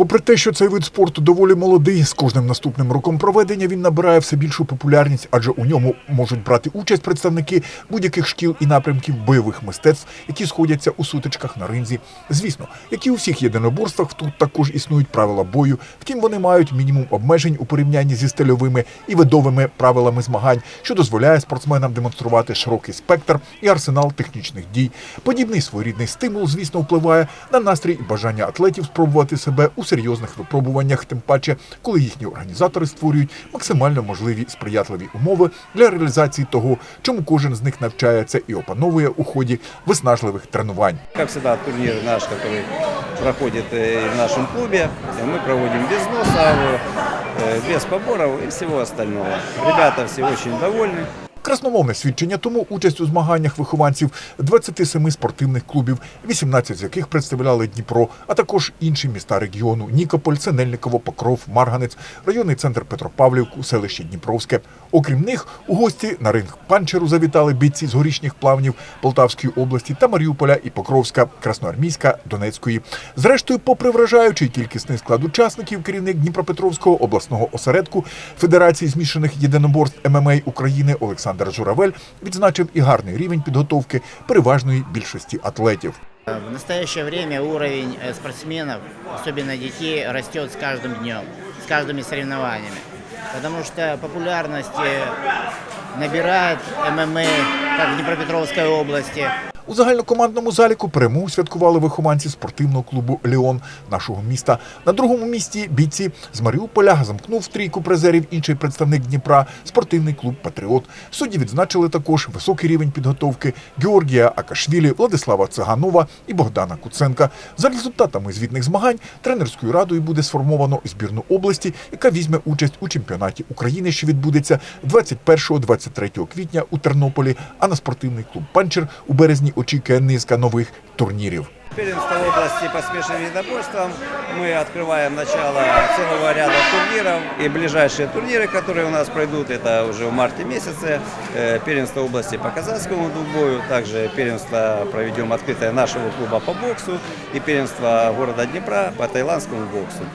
Попри те, що цей вид спорту доволі молодий, з кожним наступним роком проведення він набирає все більшу популярність, адже у ньому можуть брати участь представники будь-яких шкіл і напрямків бойових мистецтв, які сходяться у сутичках на ринзі. Звісно, як і у всіх єдиноборствах, тут також існують правила бою. Втім, вони мають мінімум обмежень у порівнянні зі стильовими і видовими правилами змагань, що дозволяє спортсменам демонструвати широкий спектр і арсенал технічних дій. Подібний своєрідний стимул, звісно, впливає на настрій і бажання атлетів спробувати себе у серйозних випробуваннях, тим паче, коли їхні організатори створюють максимально можливі сприятливі умови для реалізації того, чому кожен з них навчається і опановує у ході виснажливих тренувань. Как всегда, турнир наш, который проходит э, в нашем клубе, мы проводим без носа, э, без поборов и всего остального. Ребята все очень довольны. Красномовне свідчення тому участь у змаганнях вихованців 27 спортивних клубів, 18 з яких представляли Дніпро, а також інші міста регіону Нікополь, Синельниково, Покров, Марганець, районний центр Петропавлівку, селище Дніпровське. Окрім них, у гості на ринг панчеру завітали бійці з горішніх плавнів Полтавської області та Маріуполя і Покровська, Красноармійська, Донецької. Зрештою, попри вражаючий кількісний склад учасників, керівник Дніпропетровського обласного осередку Федерації змішаних єдиноборств ММА України Олександр Журавель відзначив і гарний рівень підготовки переважної більшості атлетів. В настоящее время уровень э, спортсменов, особенно детей, растет с каждым днем, с каждыми соревнованиями. Потому что популярность э, набирает ММА как в Днепропетровской области, У загальнокомандному заліку перемогу святкували вихованці спортивного клубу Леон нашого міста. На другому місці бійці з Маріуполя замкнув трійку призерів інший представник Дніпра спортивний клуб Патріот. Судді відзначили також високий рівень підготовки Георгія Акашвілі, Владислава Циганова і Богдана Куценка. За результатами звітних змагань тренерською радою буде сформовано збірну області, яка візьме участь у чемпіонаті України, що відбудеться 21-23 квітня у Тернополі. А на спортивний клуб Панчер у березні очікує низка нових турнірів. Первенство области по смешанным единоборствам. Мы открываем начало целого ряда турниров. И ближайшие турниры, которые у нас пройдут, это уже в марте месяце. Э, Первенство области по казахскому двубою. Также первенство проведем открытое нашего клуба по боксу. И первенство города Днепра по таиландскому боксу.